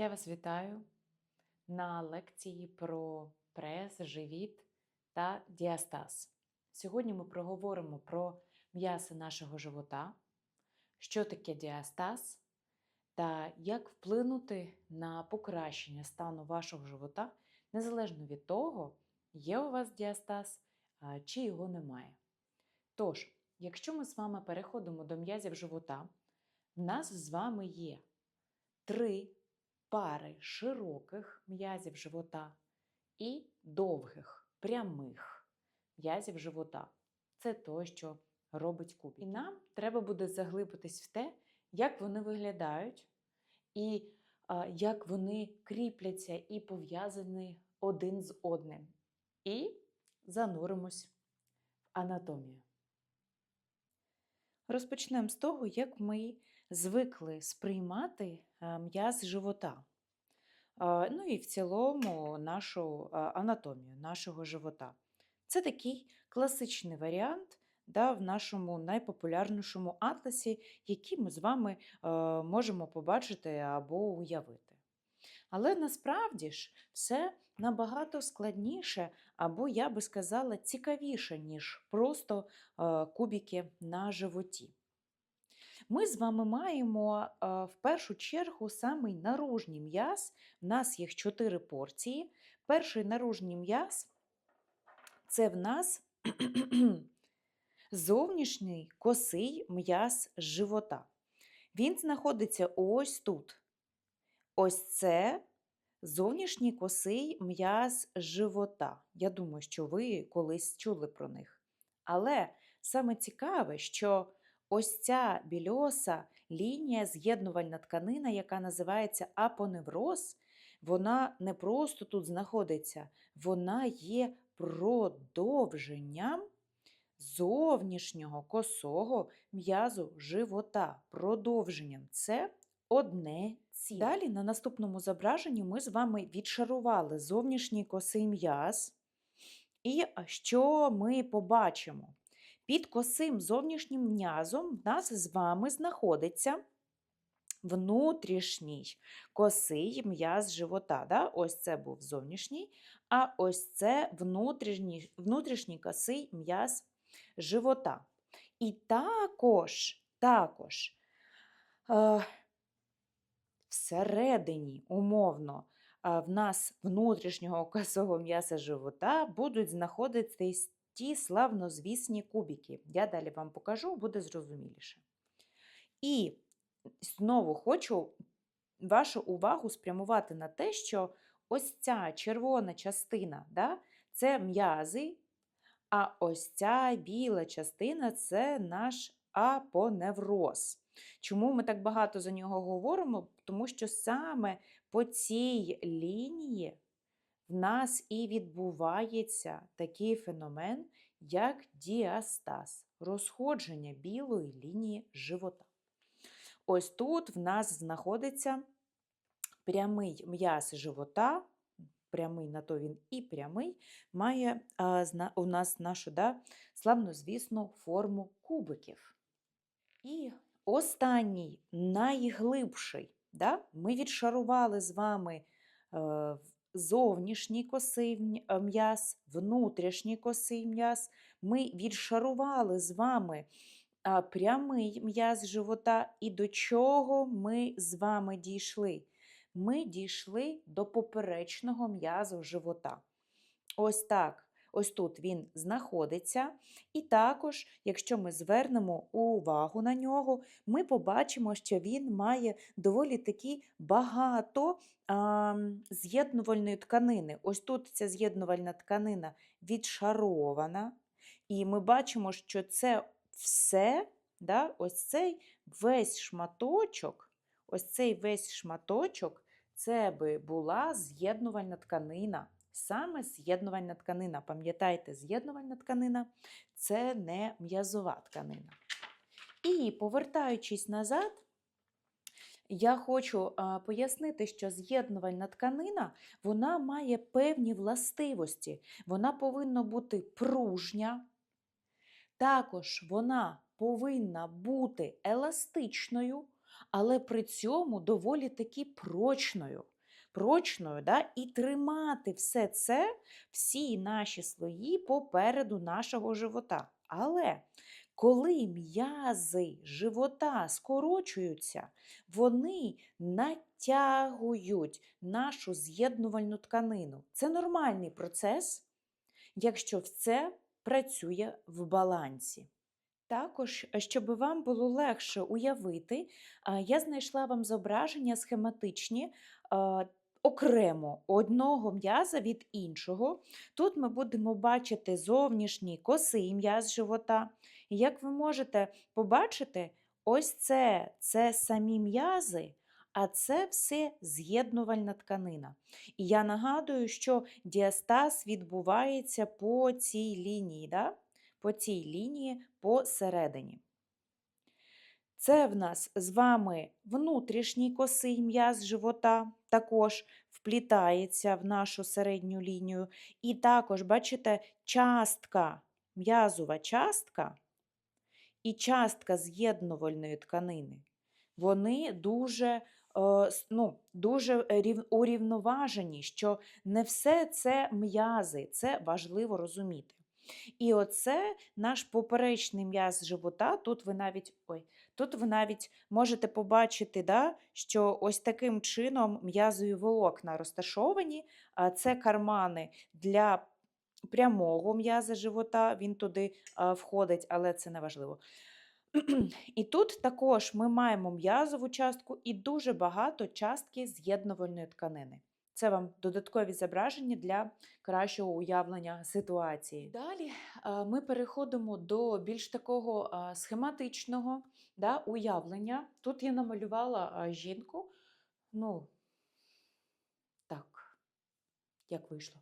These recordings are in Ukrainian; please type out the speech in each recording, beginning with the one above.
Я вас вітаю на лекції про прес, живіт та діастаз. Сьогодні ми проговоримо про м'ясо нашого живота, що таке діастаз та як вплинути на покращення стану вашого живота, незалежно від того, є у вас діастаз чи його немає. Тож, якщо ми з вами переходимо до м'язів живота, в нас з вами є три пари широких м'язів живота і довгих, прямих м'язів живота. Це то, що робить куб. І нам треба буде заглибитись в те, як вони виглядають, і а, як вони кріпляться і пов'язані один з одним. І зануримось в анатомію. Розпочнемо з того, як ми звикли сприймати е, м'яз живота. Е, Ну і в цілому нашу е, анатомію нашого живота. Це такий класичний варіант да, в нашому найпопулярнішому атласі, який ми з вами можемо побачити або уявити. Але насправді ж все набагато складніше, або я би сказала, цікавіше, ніж просто кубики на животі. Ми з вами маємо е, в першу чергу самий наружній м'яз. У нас їх чотири порції. Перший наружній м'яз це в нас зовнішній косий м'яз живота. Він знаходиться ось тут. Ось це зовнішній косий м'яз живота. Я думаю, що ви колись чули про них. Але саме цікаве, що ось ця більоса лінія, з'єднувальна тканина, яка називається апоневроз, вона не просто тут знаходиться, вона є продовженням зовнішнього косого м'язу живота. Продовженням це одне ціле. Далі на наступному зображенні ми з вами відшарували зовнішній косий м'яз. І що ми побачимо? Під косим зовнішнім м'язом в нас з вами знаходиться внутрішній косий м'яз живота. Да? Ось це був зовнішній, а ось це внутрішній, внутрішній косий м'яз живота. І також, також е, всередині, умовно, е, в нас внутрішнього косого м'яса живота будуть знаходитись ті славнозвісні кубики. Я далі вам покажу, буде зрозуміліше. І знову хочу вашу увагу спрямувати на те, що ось ця червона частина да, це м'язи, а ось ця біла частина це наш апоневроз. Чому ми так багато за нього говоримо? Тому що саме по цій лінії в нас і відбувається такий феномен, як діастаз, розходження білої лінії живота. Ось тут в нас знаходиться прямий м'яз живота, прямий на то він і прямий, має а, зна, у нас нашу да, славнозвісну форму кубиків. І останній, найглибший, да, ми відшарували з вами е, зовнішній косий м'яз, внутрішній косий м'яз. Ми відшарували з вами прямий м'яз живота. І до чого ми з вами дійшли? Ми дійшли до поперечного м'язу живота. Ось так. Ось тут він знаходиться. І також, якщо ми звернемо увагу на нього, ми побачимо, що він має доволі таки багато а, з'єднувальної тканини. Ось тут ця з'єднувальна тканина відшарована. І ми бачимо, що це все, да, ось цей весь шматочок, ось цей весь шматочок, це би була з'єднувальна тканина. Саме з'єднувальна тканина. Пам'ятайте, з'єднувальна тканина це не м'язова тканина. І повертаючись назад, я хочу пояснити, що з'єднувальна тканина вона має певні властивості. Вона повинна бути пружня, також вона повинна бути еластичною, але при цьому доволі таки прочною. Прочною, да? і тримати все це, всі наші слої попереду нашого живота. Але коли м'язи живота скорочуються, вони натягують нашу з'єднувальну тканину. Це нормальний процес, якщо все працює в балансі. Також, щоб вам було легше уявити, я знайшла вам зображення схематичні окремо одного м'яза від іншого. Тут ми будемо бачити зовнішній косий м'яз живота. І як ви можете побачити, ось це, це самі м'язи, а це все з'єднувальна тканина. І я нагадую, що діастаз відбувається по цій лінії, да? по цій лінії посередині. Це в нас з вами внутрішній косий м'яз живота, також вплітається в нашу середню лінію. І також, бачите, частка, м'язова частка і частка з'єднувальної тканини. Вони дуже, е, ну, дуже урівноважені, що не все це м'язи, це важливо розуміти. І оце наш поперечний м'яз живота. Тут ви навіть ой, тут ви навіть можете побачити, да, що ось таким чином м'язові волокна розташовані. А Це кармани для прямого м'яза живота, він туди входить, але це не важливо. І тут також ми маємо м'язову частку і дуже багато частки з'єднувальної тканини. Це вам додаткові зображення для кращого уявлення ситуації. Далі ми переходимо до більш такого схематичного да, уявлення. Тут я намалювала жінку. Ну, так, як вийшло.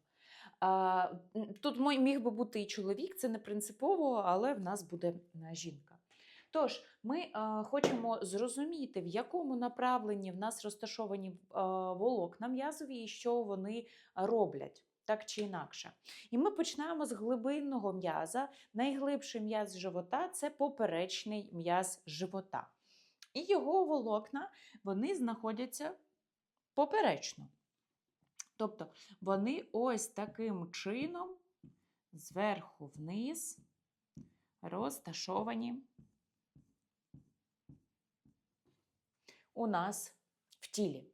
Тут міг би бути і чоловік, це не принципово, але в нас буде жінка. Тож, ми е, хочемо зрозуміти, в якому направленні в нас розташовані е, волокна м'язові і що вони роблять, так чи інакше. І ми починаємо з глибинного м'яза. Найглибший м'яз живота це поперечний м'яз живота. І його волокна вони знаходяться поперечно. Тобто вони ось таким чином зверху вниз розташовані у нас в тілі.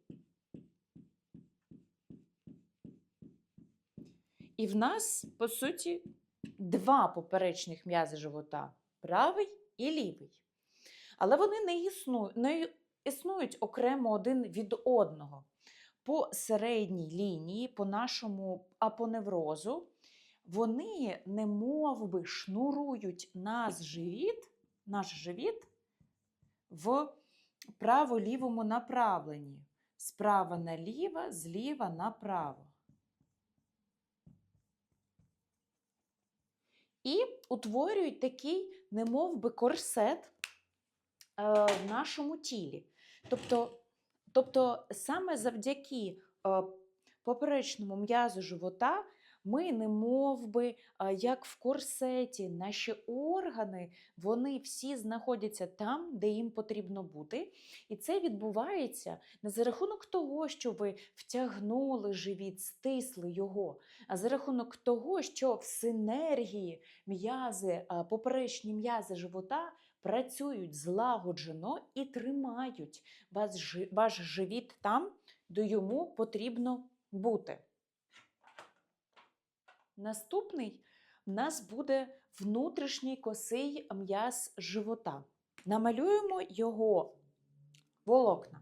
І в нас, по суті, два поперечних м'язи живота правий і лівий. Але вони не існують, не існують окремо один від одного. По середній лінії, по нашому апоневрозу, вони не би шнурують наш живіт, наш живіт в право-лівому направленні. Справа наліво, зліва направо. І утворюють такий, немов би корсет е, в нашому тілі. Тобто, тобто саме завдяки е, поперечному м'язу живота ми не би, як в корсеті, наші органи, вони всі знаходяться там, де їм потрібно бути. І це відбувається не за рахунок того, що ви втягнули живіт, стисли його, а за рахунок того, що в синергії м'язи, поперечні м'язи живота працюють злагоджено і тримають ваш живіт там, де йому потрібно бути. Наступний в нас буде внутрішній косий м'яз живота. Намалюємо його волокна.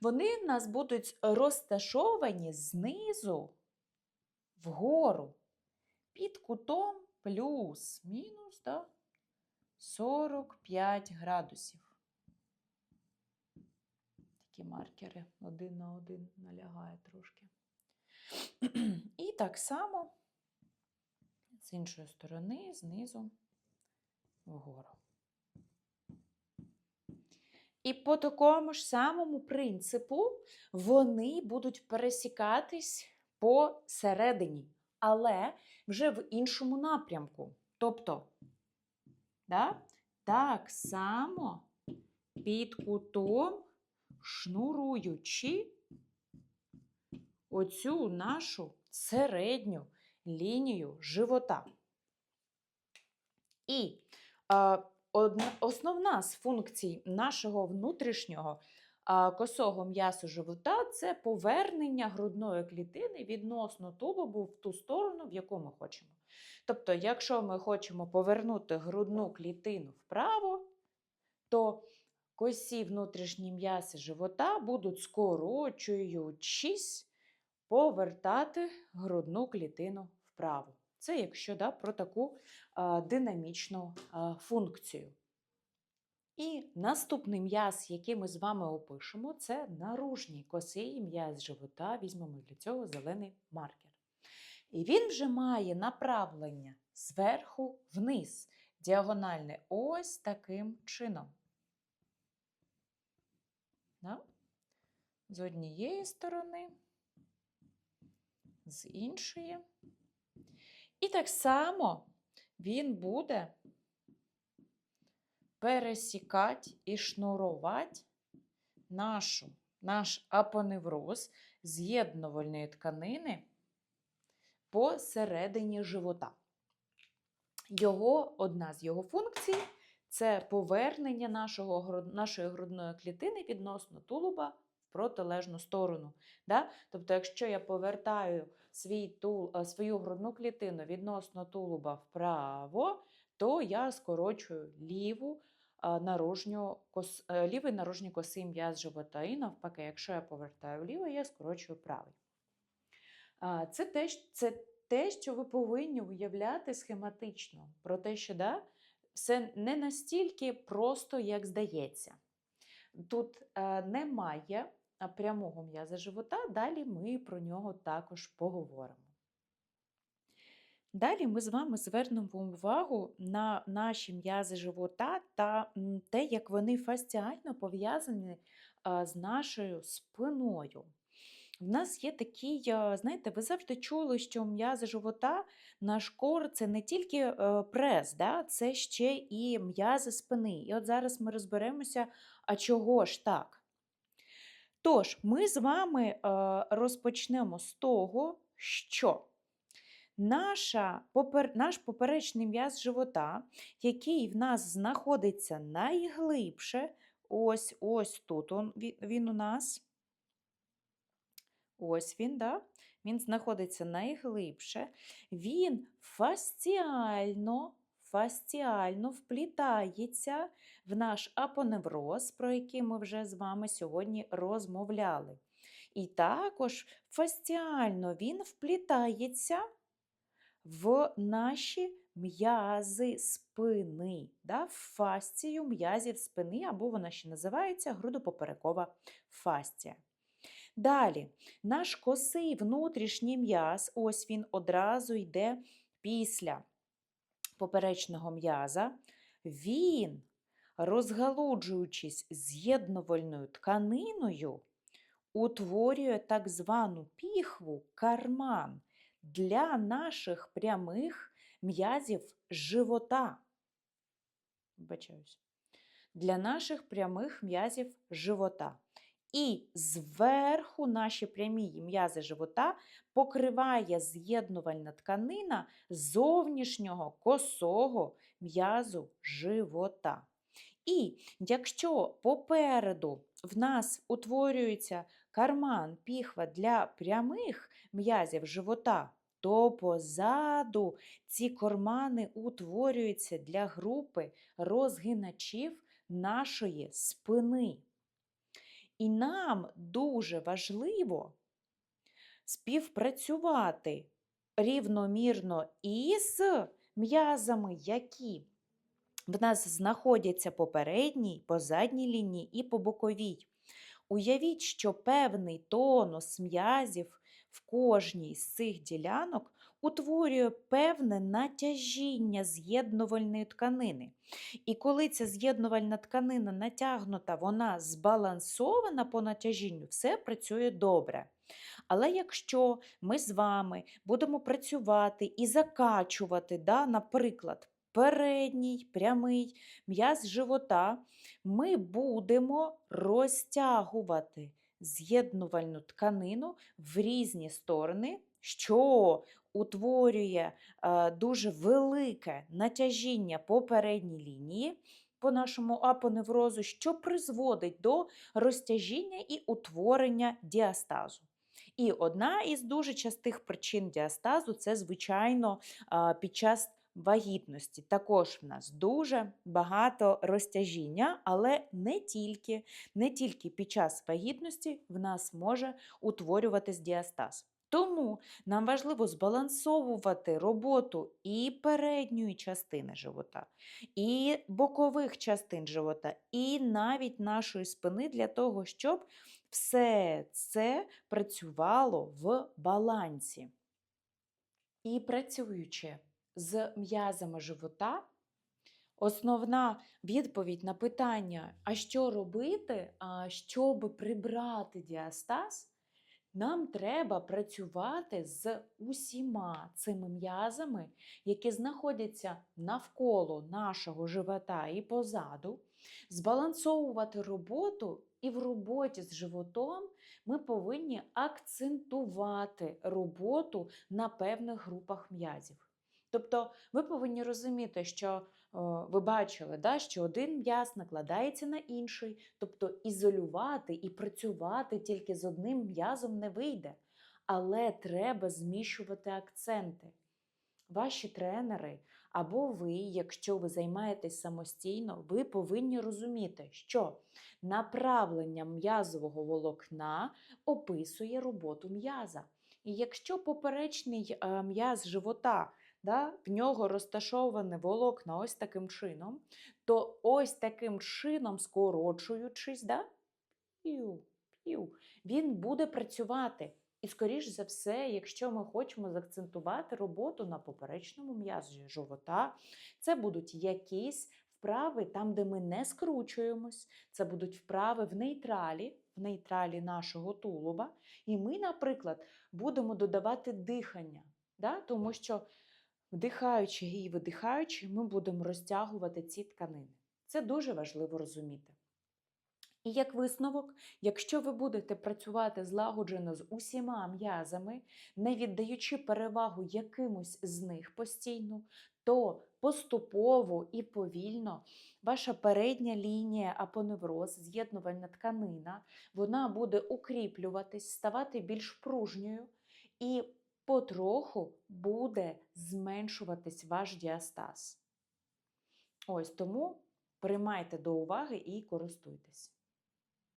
Вони в нас будуть розташовані знизу вгору під кутом плюс-мінус да, 45 градусів. Такі маркери один на один налягає трошки. І так само з іншої сторони, знизу вгору. І по такому ж самому принципу вони будуть пересікатись посередині, але вже в іншому напрямку. Тобто, да, так само під кутом шнуруючи оцю нашу середню лінію живота. І одна, основна з функцій нашого внутрішнього а, косого м'ясу живота це повернення грудної клітини відносно тулубу в ту сторону, в яку ми хочемо. Тобто, якщо ми хочемо повернути грудну клітину вправо, то косі внутрішні м'яси живота будуть скорочуючись повертати грудну клітину вправо. Це якщо да, про таку а, динамічну а, функцію. І наступний м'яз, який ми з вами опишемо, це наружній косий м'яз живота. Візьмемо для цього зелений маркер. І він вже має направлення зверху вниз, діагональне ось таким чином. Да? З однієї сторони, з іншої. І так само він буде пересікати і шнурувати нашу, наш апоневроз з'єднувальної тканини посередині живота. Його, одна з його функцій це повернення нашого, нашої грудної клітини відносно тулуба протилежну сторону. Да? Тобто, якщо я повертаю свій тул, свою грудну клітину відносно тулуба вправо, то я скорочую ліву а, наружню кос, е, лівий наружній косий м'яз живота. І навпаки, якщо я повертаю вліво, я скорочую правий. Це те, це те, що ви повинні уявляти схематично, про те, що да, все не настільки просто, як здається. Тут е, немає прямого м'яза живота, далі ми про нього також поговоримо. Далі ми з вами звернемо увагу на наші м'язи живота та те, як вони фасціально пов'язані з нашою спиною. В нас є такий, знаєте, ви завжди чули, що м'язи живота, наш кор це не тільки е, прес, да? це ще і м'язи спини. І от зараз ми розберемося, а чого ж так? Тож, ми з вами е, розпочнемо з того, що наша, попер, наш поперечний м'яз живота, який в нас знаходиться найглибше, ось ось тут он, він, у нас. Ось він, да? він знаходиться найглибше. Він фасціально, фасціально вплітається в наш апоневроз, про який ми вже з вами сьогодні розмовляли. І також фасціально він вплітається в наші м'язи спини, да? в м'язів спини, або вона ще називається грудопоперекова фасція. Далі, наш косий внутрішній м'яз, ось він одразу йде після поперечного м'яза. Він, розгалуджуючись з'єднувальною тканиною, утворює так звану піхву карман для наших прямих м'язів живота. Вибачаюсь. Для наших прямих м'язів живота. І зверху наші прямі м'язи живота покриває з'єднувальна тканина зовнішнього косого м'язу живота. І якщо попереду в нас утворюється карман піхва для прямих м'язів живота, то позаду ці кармани утворюються для групи розгиначів нашої спини. І нам дуже важливо співпрацювати рівномірно із м'язами, які в нас знаходяться по передній, по задній лінії і по боковій. Уявіть, що певний тонус м'язів в кожній з цих ділянок утворює певне натяжіння з'єднувальної тканини. І коли ця з'єднувальна тканина натягнута, вона збалансована по натяжінню, все працює добре. Але якщо ми з вами будемо працювати і закачувати, да, наприклад, передній прямий м'яз живота, ми будемо розтягувати з'єднувальну тканину в різні сторони, що утворює е, дуже велике натяжіння по передній лінії, по нашому апоневрозу, що призводить до розтяжіння і утворення діастазу. І одна із дуже частих причин діастазу це, звичайно, під час вагітності. Також в нас дуже багато розтяжіння, але не тільки, не тільки під час вагітності в нас може утворюватись діастаз. Тому нам важливо збалансовувати роботу і передньої частини живота, і бокових частин живота, і навіть нашої спини для того, щоб все це працювало в балансі. І працюючи з м'язами живота, основна відповідь на питання, а що робити, щоб прибрати діастаз, нам треба працювати з усіма цими м'язами, які знаходяться навколо нашого живота і позаду, збалансовувати роботу, і в роботі з животом ми повинні акцентувати роботу на певних групах м'язів. Тобто ви повинні розуміти, що о, ви бачили, да, що один м'яз накладається на інший, тобто ізолювати і працювати тільки з одним м'язом не вийде. Але треба зміщувати акценти. Ваші тренери або ви, якщо ви займаєтесь самостійно, ви повинні розуміти, що направлення м'язового волокна описує роботу м'яза. І якщо поперечний е, м'яз живота, да, в нього розташоване волокна ось таким чином, то ось таким чином, скорочуючись, да, п'ю, п'ю, він буде працювати. І, скоріш за все, якщо ми хочемо заакцентувати роботу на поперечному м'язі живота, це будуть якісь вправи там, де ми не скручуємось, це будуть вправи в нейтралі, в нейтралі нашого тулуба. І ми, наприклад, будемо додавати дихання, да? тому що вдихаючи і видихаючи, ми будемо розтягувати ці тканини. Це дуже важливо розуміти. І як висновок, якщо ви будете працювати злагоджено з усіма м'язами, не віддаючи перевагу якимось з них постійно, то поступово і повільно ваша передня лінія апоневроз, з'єднувальна тканина, вона буде укріплюватись, ставати більш пружньою і потроху буде зменшуватись ваш діастаз. Ось тому приймайте до уваги і користуйтесь.